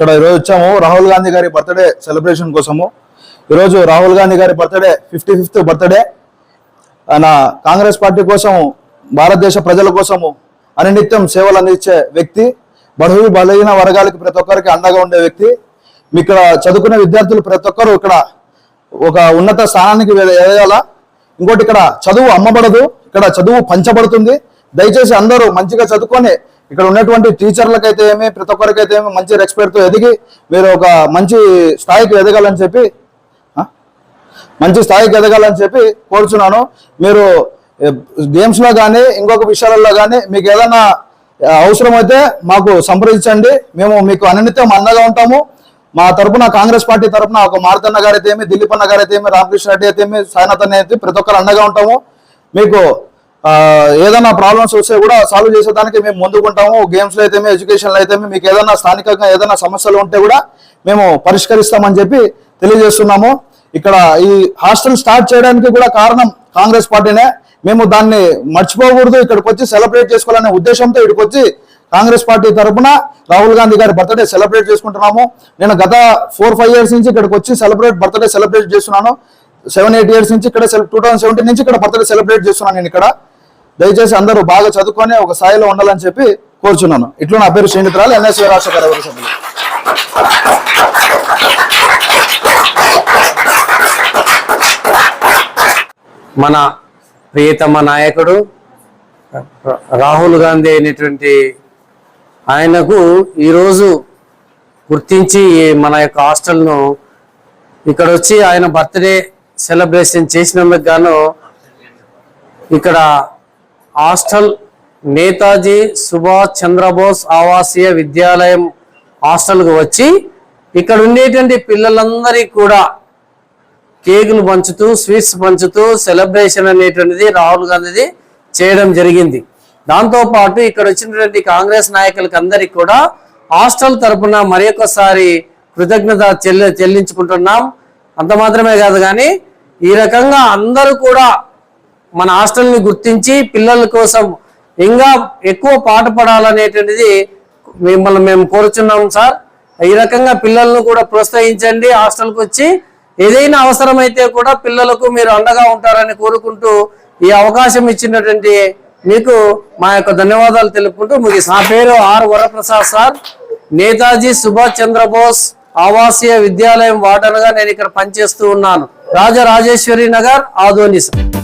ఇక్కడ ఈరోజు వచ్చాము. రాహుల్ గాంధీ గారి బర్త్డే సెలబ్రేషన్ కోసము. ఈరోజు రాహుల్ గాంధీ గారి బర్త్డే ఫిఫ్టీ ఫిఫ్త్ బర్త్డే. ఆయన కాంగ్రెస్ పార్టీ కోసము భారతదేశ ప్రజల కోసము అనినిత్యం సేవలు అందించే వ్యక్తి బడుగు బలహీన వర్గాలకి ప్రతి ఒక్కరికి అండగా ఉండే వ్యక్తి. ఇక్కడ చదువుకునే విద్యార్థులు ప్రతి ఒక్కరు ఇక్కడ ఒక ఉన్నత స్థానానికి ఎద- ఎదగాల ఇంకోటి ఇక్కడ చదువు అమ్మబడదు. ఇక్కడ చదువు పంచబడుతుంది. దయచేసి అందరూ మంచిగా చదువుకొని ఇక్కడ ఉన్నటువంటి టీచర్లకైతే ఏమి ప్రతి ఒక్కరికైతే ఏమి మంచి రెస్పెక్ట్తో ఎదిగి మీరు ఒక మంచి స్థాయికి ఎదగాలని చెప్పి మంచి స్థాయికి ఎదగాలని చెప్పి కోరుచున్నాను. మీరు గేమ్స్లో కానీ ఇంకొక విషయాలలో కానీ మీకు ఏదైనా అవసరమైతే మాకు సంప్రదించండి. మేము మీకు అన్నిత్యం అండగా ఉంటాము. మా తరపున కాంగ్రెస్ పార్టీ తరపున ఒక మారుతన్న గారు అయితే ఏమి దిలీప్ అన్న గారు అయితే ఏమి రామకృష్ణ రెడ్డి అయితే ఏమి సాయినాథ్ అన్న అయితే ప్రతి ఒక్కరు అండగా ఉంటాము. మీకు ఏదైనా ప్రాబ్లమ్స్ వస్తే కూడా సాల్వ్ చేసేదానికి మేము ముందుకుంటాము. గేమ్స్లో అయితే ఎడ్యుకేషన్లో అయితే మీకు ఏదైనా స్థానికంగా ఏదైనా సమస్యలు ఉంటే కూడా మేము పరిష్కరిస్తామని చెప్పి తెలియజేస్తున్నాము. ఇక్కడ ఈ హాస్టల్ స్టార్ట్ చేయడానికి కూడా కారణం కాంగ్రెస్ పార్టీనే. మేము దాన్ని మర్చిపోకూడదు ఇక్కడికి వచ్చి సెలబ్రేట్ చేసుకోవాలనే ఉద్దేశంతో ఇక్కడికి వచ్చి కాంగ్రెస్ పార్టీ తరపున రాహుల్ గాంధీ గారి బర్త్డే సెలబ్రేట్ చేసుకుంటున్నాము. నేను గత ఫోర్ ఫైవ్ ఇయర్స్ నుంచి ఇక్కడికి వచ్చి సెలబ్రేట్ బర్త్డే సెలబ్రేట్ చేస్తున్నాను. సెవెన్ ఎయిట్ ఇయర్స్ నుంచి ఇక్కడ టూ థౌసండ్ సెవెంటీన్ నుంచి ఇక్కడ బర్త్డే సెలబ్రేట్ చేస్తున్నాను నేను ఇక్కడ. దయచేసి అందరూ బాగా చదువుకొని ఒక స్థాయిలో ఉండాలని చెప్పి కోరుచున్నాను. ఇట్లా నా పేరు శ్రీనితురాలు ఎన్ఎస్వీ రాష్ట్ర కార్యవర్గ సభ్యులు. మన ప్రియతమ నాయకుడు రాహుల్ గాంధీ అయినటువంటి ఆయనకు ఈరోజు గుర్తించి మన యొక్క హాస్టల్ను ఇక్కడ వచ్చి ఆయన బర్త్డే సెలబ్రేషన్ చేసినందుకు గాను ఇక్కడ హాస్టల్ నేతాజీ సుభాష్ చంద్రబోస్ ఆవాసీయ విద్యాలయం హాస్టల్కు వచ్చి ఇక్కడ ఉండేటువంటి పిల్లలందరికీ కూడా కేకులు పంచుతూ స్వీట్స్ పంచుతూ సెలబ్రేషన్ అనేటువంటిది రాహుల్ గాంధీది చేయడం జరిగింది. దాంతోపాటు ఇక్కడ వచ్చినటువంటి కాంగ్రెస్ నాయకులకి అందరికీ కూడా హాస్టల్ తరపున మరి ఒకసారి కృతజ్ఞత చెల్లి చెల్లించుకుంటున్నాం. అంత మాత్రమే కాదు కానీ ఈ రకంగా అందరూ కూడా మన హాస్టల్ని గుర్తించి పిల్లల కోసం ఇంకా ఎక్కువ పాట పడాలనేటువంటిది మిమ్మల్ని మేము కోరుచున్నాం సార్. ఈ రకంగా పిల్లలను కూడా ప్రోత్సహించండి. హాస్టల్కి వచ్చి ఏదైనా అవసరమైతే కూడా పిల్లలకు మీరు అండగా ఉంటారని కోరుకుంటూ ఈ అవకాశం ఇచ్చినటువంటి మీకు మా యొక్క ధన్యవాదాలు తెలుపుకుంటూ ముగి నా పేరు ఆర్ వరప్రసాద్ సార్. నేతాజీ సుభాష్ చంద్రబోస్ ఆవాసీయ విద్యాలయం వార్డన్గా నేను ఇక్కడ పనిచేస్తూ ఉన్నాను. రాజరాజేశ్వరి నగర్ ఆదోని సార్.